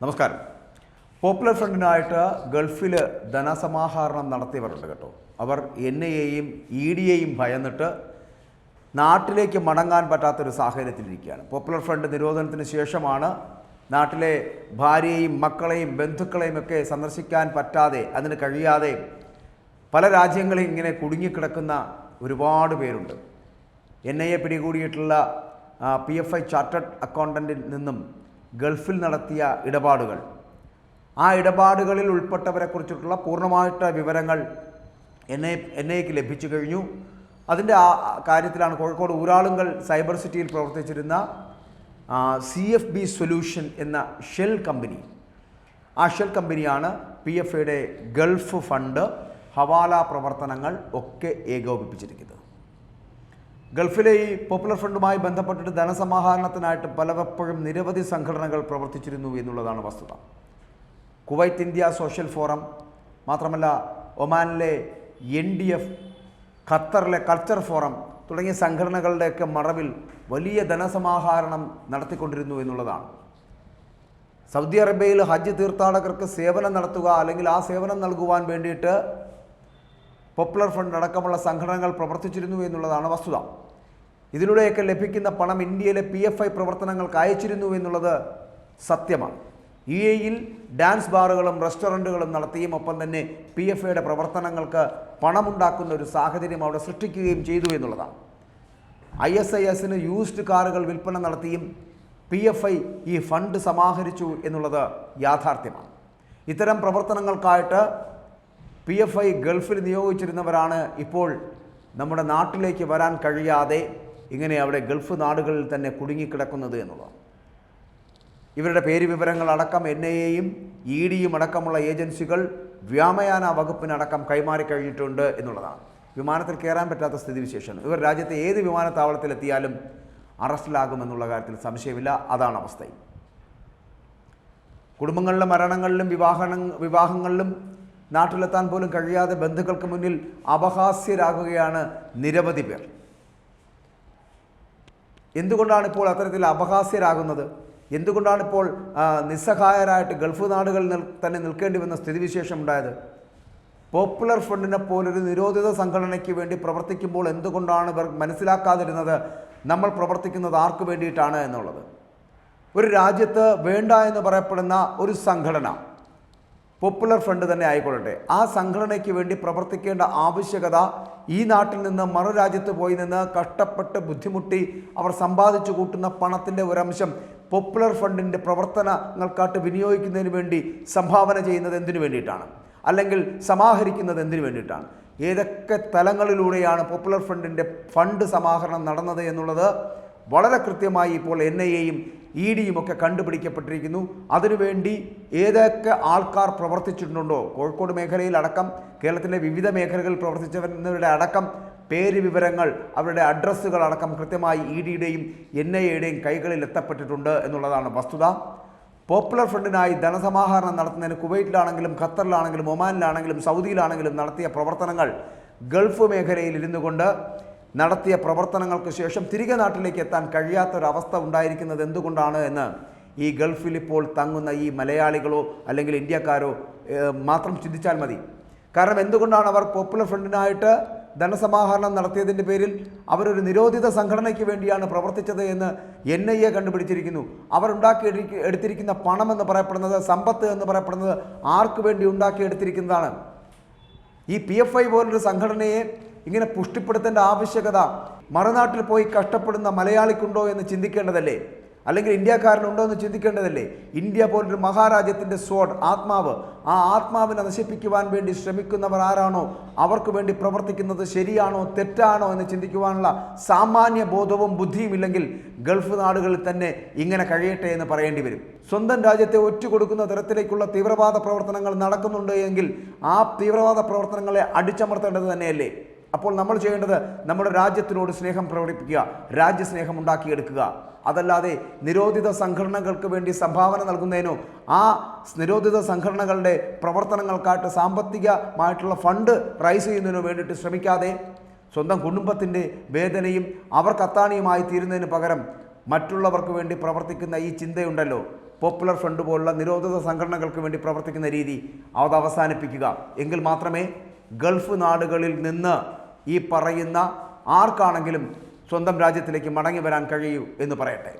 നമസ്കാരം. പോപ്പുലർ ഫ്രണ്ടിനായിട്ട് ഗൾഫിൽ ധനസമാഹരണം നടത്തിയവരുണ്ട് കേട്ടോ. അവർ എൻ ഐയെയും ഇ ഡിയെയും ഭയന്നിട്ട് നാട്ടിലേക്ക് മടങ്ങാൻ പറ്റാത്തൊരു സാഹചര്യത്തിലിരിക്കുകയാണ് പോപ്പുലർ ഫ്രണ്ട് നിരോധനത്തിന് ശേഷമാണ് നാട്ടിലെ ഭാര്യയെയും മക്കളെയും ബന്ധുക്കളെയും ഒക്കെ സന്ദർശിക്കാൻ പറ്റാതെ അതിന് കഴിയാതെ പല രാജ്യങ്ങളിൽ ഇങ്ങനെ കുടുങ്ങിക്കിടക്കുന്ന ഒരുപാട് പേരുണ്ട്. എൻ ഐ എ പിടികൂടിയിട്ടുള്ള പി എഫ് ഐ ചാർട്ടേഡ് അക്കൗണ്ടന്റിൽ നിന്നും ഗൾഫിൽ നടത്തിയ ഇടപാടുകൾ. ആ ഇടപാടുകളിൽ ഉൾപ്പെട്ടവരെക്കുറിച്ചിട്ടുള്ള പൂർണമായിട്ട് വിവരങ്ങൾ എൻ ഐ എൻ ലഭിച്ചു കഴിഞ്ഞു. അതിന്റെ ആ കാര്യത്തിലാണ് കോഴിക്കോട് ഊരാളുങ്കൽ സൈബർ സിറ്റിയിൽ പ്രവർത്തിച്ചിരുന്ന സി എഫ് ബി സൊല്യൂഷൻ എന്ന ഷെൽ കമ്പനി. ആ ഷെൽ കമ്പനിയാണ് പി എഫ് ഐയുടെ ഗൾഫ് ഫണ്ട് ഹവാല പ്രവർത്തനങ്ങൾ ഒക്കെ ഏകോപിപ്പിച്ചിരിക്കുന്നത്. ഗൾഫിലെ ഈ പോപ്പുലർ ഫ്രണ്ടുമായി ബന്ധപ്പെട്ടിട്ട് ധനസമാഹരണത്തിനായിട്ട് പലപ്പോഴും നിരവധി സംഘടനകൾ പ്രവർത്തിച്ചിരുന്നു എന്നുള്ളതാണ് വസ്തുത. കുവൈറ്റ് ഇന്ത്യ സോഷ്യൽ ഫോറം മാത്രമല്ല ഒമാനിലെ എൻ ഡി എഫ് ഖത്തറിലെ കൾച്ചർ ഫോറം തുടങ്ങിയ സംഘടനകളുടെയൊക്കെ മറവിൽ വലിയ ധനസമാഹരണം നടത്തിക്കൊണ്ടിരുന്നു എന്നുള്ളതാണ്. സൗദി അറേബ്യയിൽ ഹജ്ജ് തീർത്ഥാടകർക്ക് സേവനം നടത്തുക അല്ലെങ്കിൽ ആ സേവനം നൽകുവാൻ വേണ്ടിയിട്ട് പോപ്പുലർ ഫ്രണ്ട് അടക്കമുള്ള സംഘടനകൾ പ്രവർത്തിച്ചിരുന്നു എന്നുള്ളതാണ് വസ്തുത. ഇതിലൂടെയൊക്കെ ലഭിക്കുന്ന പണം ഇന്ത്യയിലെ പി എഫ് ഐ പ്രവർത്തനങ്ങൾക്ക് അയച്ചിരുന്നു എന്നുള്ളത് സത്യമാണ്. യു എയിൽ ഡാൻസ് ബാറുകളും റെസ്റ്റോറന്റുകളും നടത്തിയും ഒപ്പം തന്നെ പി എഫ് ഐയുടെ പ്രവർത്തനങ്ങൾക്ക് പണമുണ്ടാക്കുന്ന ഒരു സാഹചര്യം അവിടെ സൃഷ്ടിക്കുകയും ചെയ്തു എന്നുള്ളതാണ്. ഐ എസ് ഐ എസിന് യൂസ്ഡ് കാറുകൾ വിൽപ്പന നടത്തിയും പി എഫ് ഐ ഈ ഫണ്ട് സമാഹരിച്ചു എന്നുള്ളത് യാഥാർത്ഥ്യമാണ്. ഇത്തരം പ്രവർത്തനങ്ങൾക്കായിട്ട് പി എഫ് ഐ ഗൾഫിൽ നിയോഗിച്ചിരുന്നവരാണ് ഇപ്പോൾ നമ്മുടെ നാട്ടിലേക്ക് വരാൻ കഴിയാതെ ഇങ്ങനെ അവിടെ ഗൾഫ് നാടുകളിൽ തന്നെ കുടുങ്ങിക്കിടക്കുന്നത് എന്നുള്ളത്. ഇവരുടെ പേര് വിവരങ്ങൾ അടക്കം എൻ ഐ എയും ഇ ഡിയും അടക്കമുള്ള ഏജൻസികൾ വ്യോമയാന വകുപ്പിനടക്കം കൈമാറി കഴിഞ്ഞിട്ടുണ്ട് എന്നുള്ളതാണ്. വിമാനത്തിൽ കയറാൻ പറ്റാത്ത സ്ഥിതിവിശേഷം. ഇവർ രാജ്യത്തെ ഏത് വിമാനത്താവളത്തിലെത്തിയാലും അറസ്റ്റിലാകുമെന്നുള്ള കാര്യത്തിൽ സംശയമില്ല. അതാണ് അവസ്ഥ. കുടുംബങ്ങളിലെ മരണങ്ങളിലും വിവാഹ വിവാഹങ്ങളിലും നാട്ടിലെത്താൻ പോലും കഴിയാതെ ബന്ധുക്കൾക്ക് മുന്നിൽ അപഹാസ്യരാകുകയാണ് നിരവധി പേർ. എന്തുകൊണ്ടാണ് ഇപ്പോൾ അത്തരത്തിൽ അപഹാസ്യരാകുന്നത്? എന്തുകൊണ്ടാണ് ഇപ്പോൾ നിസ്സഹായരായിട്ട് ഗൾഫ് നാടുകളിൽ തന്നെ നിൽക്കേണ്ടി വന്ന സ്ഥിതിവിശേഷം ഉണ്ടായത്? പോപ്പുലർ ഫ്രണ്ടിനെ പോലൊരു നിരോധിത സംഘടനയ്ക്ക് വേണ്ടി പ്രവർത്തിക്കുമ്പോൾ എന്തുകൊണ്ടാണ് ഇവർ മനസ്സിലാക്കാതിരുന്നത്? നമ്മൾ പ്രവർത്തിക്കുന്നത് ആർക്ക് വേണ്ടിയിട്ടാണ് എന്നുള്ളത്. ഒരു രാജ്യത്ത് വേണ്ട എന്ന് പറയപ്പെടുന്ന ഒരു സംഘടന പോപ്പുലർ ഫ്രണ്ട് തന്നെ ആയിക്കൊള്ളട്ടെ. ആ സംഘടനയ്ക്ക് വേണ്ടി പ്രവർത്തിക്കേണ്ട ആവശ്യകത ഈ നാട്ടിൽ നിന്ന് മറു രാജ്യത്ത് പോയി നിന്ന് കഷ്ടപ്പെട്ട് ബുദ്ധിമുട്ടി അവർ സമ്പാദിച്ചു കൂട്ടുന്ന പണത്തിന്റെ ഒരംശം പോപ്പുലർ ഫണ്ടിന്റെ പ്രവർത്തനങ്ങൾക്കായിട്ട് വിനിയോഗിക്കുന്നതിന് വേണ്ടി സംഭാവന ചെയ്യുന്നത് എന്തിനു വേണ്ടിയിട്ടാണ്? അല്ലെങ്കിൽ സമാഹരിക്കുന്നത് എന്തിനു വേണ്ടിയിട്ടാണ്? ഏതൊക്കെ തലങ്ങളിലൂടെയാണ് പോപ്പുലർ ഫ്രണ്ടിന്റെ ഫണ്ട് സമാഹരണം നടന്നത് എന്നുള്ളത് വളരെ കൃത്യമായി ഇപ്പോൾ എൻ ഐ എയും ഇ ഡിയും ഒക്കെ കണ്ടുപിടിക്കപ്പെട്ടിരിക്കുന്നു. അതിനുവേണ്ടി ഏതൊക്കെ ആൾക്കാർ പ്രവർത്തിച്ചിട്ടുണ്ടോ? കോഴിക്കോട് മേഖലയിൽ അടക്കം കേരളത്തിലെ വിവിധ മേഖലകളിൽ പ്രവർത്തിച്ചവരുടെ അടക്കം പേര് വിവരങ്ങൾ അവരുടെ അഡ്രസ്സുകൾ അടക്കം കൃത്യമായി ഇ ഡിയുടെയും എൻ ഐ എയുടെയും കൈകളിൽ എത്തപ്പെട്ടിട്ടുണ്ട് എന്നുള്ളതാണ് വസ്തുത. പോപ്പുലർ ഫ്രണ്ടിനായി ധനസമാഹരണം നടത്തുന്നതിന് കുവൈറ്റിലാണെങ്കിലും ഖത്തറിലാണെങ്കിലും ഒമാനിലാണെങ്കിലും സൗദിയിലാണെങ്കിലും നടത്തിയ പ്രവർത്തനങ്ങൾ ഗൾഫ് മേഖലയിൽ ഇരുന്നു കൊണ്ട് നടത്തിയ പ്രവർത്തനങ്ങൾക്ക് ശേഷം തിരികെ നാട്ടിലേക്ക് എത്താൻ കഴിയാത്തൊരവസ്ഥ ഉണ്ടായിരിക്കുന്നത് എന്തുകൊണ്ടാണ് എന്ന് ഈ ഗൾഫിൽ ഇപ്പോൾ തങ്ങുന്ന ഈ മലയാളികളോ അല്ലെങ്കിൽ ഇന്ത്യക്കാരോ മാത്രം ചിന്തിച്ചാൽ മതി. കാരണം എന്തുകൊണ്ടാണ് അവർ പോപ്പുലർ ഫ്രണ്ടിനായിട്ട് ധനസമാഹരണം നടത്തിയതിന്റെ പേരിൽ അവരൊരു നിരോധിത സംഘടനയ്ക്ക് വേണ്ടിയാണ് പ്രവർത്തിച്ചത് എന്ന് എൻ ഐ എ കണ്ടുപിടിച്ചിരിക്കുന്നു. അവരുണ്ടാക്കി എടുത്തിരിക്കുന്ന പണം എന്ന് പറയപ്പെടുന്നത് സമ്പത്ത് എന്ന് പറയപ്പെടുന്നത് ആർക്ക് വേണ്ടി ഉണ്ടാക്കിയെടുത്തിരിക്കുന്നതാണ് ഈ പി എഫ് ഐ പോലൊരു സംഘടനയെ ഇങ്ങനെ പുഷ്ടിപ്പെടുത്തേണ്ട ആവശ്യകത മറുനാട്ടിൽ പോയി കഷ്ടപ്പെടുന്ന മലയാളിക്കുണ്ടോ എന്ന് ചിന്തിക്കേണ്ടതല്ലേ? അല്ലെങ്കിൽ ഇന്ത്യക്കാരനുണ്ടോ എന്ന് ചിന്തിക്കേണ്ടതല്ലേ? ഇന്ത്യ പോലൊരു മഹാരാജ്യത്തിന്റെ സ്വോഡ് ആത്മാവ്. ആ ആത്മാവിനെ നശിപ്പിക്കുവാൻ വേണ്ടി ശ്രമിക്കുന്നവർ ആരാണോ? അവർക്ക് വേണ്ടി പ്രവർത്തിക്കുന്നത് ശരിയാണോ തെറ്റാണോ എന്ന് ചിന്തിക്കുവാനുള്ള സാമാന്യ ബോധവും ബുദ്ധിയും ഇല്ലെങ്കിൽ ഗൾഫ് നാടുകളിൽ തന്നെ ഇങ്ങനെ കഴിയട്ടെ എന്ന് പറയേണ്ടി വരും. സ്വന്തം രാജ്യത്തെ ഒറ്റുകൊടുക്കുന്ന തരത്തിലേക്കുള്ള തീവ്രവാദ പ്രവർത്തനങ്ങൾ നടക്കുന്നുണ്ട് എങ്കിൽ ആ തീവ്രവാദ പ്രവർത്തനങ്ങളെ അടിച്ചമർത്തേണ്ടത് തന്നെയല്ലേ? അപ്പോൾ നമ്മൾ ചെയ്യേണ്ടത് നമ്മുടെ രാജ്യത്തിനോട് സ്നേഹം പ്രകടിപ്പിക്കുക രാജ്യസ്നേഹം ഉണ്ടാക്കിയെടുക്കുക. അതല്ലാതെ നിരോധിത സംഘടനകൾക്ക് വേണ്ടി സംഭാവന നൽകുന്നതിനോ ആ നിരോധിത സംഘടനകളുടെ പ്രവർത്തനങ്ങൾക്കായിട്ട് സാമ്പത്തികമായിട്ടുള്ള ഫണ്ട് റൈസ് ചെയ്യുന്നതിനോ വേണ്ടിയിട്ട് ശ്രമിക്കാതെ സ്വന്തം കുടുംബത്തിന്റെ വേദനയും അവർക്ക് അത്താണിയുമായി തീരുന്നതിന് പകരം മറ്റുള്ളവർക്ക് വേണ്ടി പ്രവർത്തിക്കുന്ന ഈ ചിന്തയുണ്ടല്ലോ. പോപ്പുലർ ഫണ്ട് പോലുള്ള നിരോധിത സംഘടനകൾക്ക് വേണ്ടി പ്രവർത്തിക്കുന്ന രീതി അത് അവസാനിപ്പിക്കുക. എങ്കിൽ മാത്രമേ ഗൾഫ് നാടുകളിൽ നിന്ന് ഈ പറയുന്ന ആർക്കാണെങ്കിലും സ്വന്തം രാജ്യത്തിലേക്ക് മടങ്ങി വരാൻ കഴിയൂ എന്ന് പറയട്ടെ.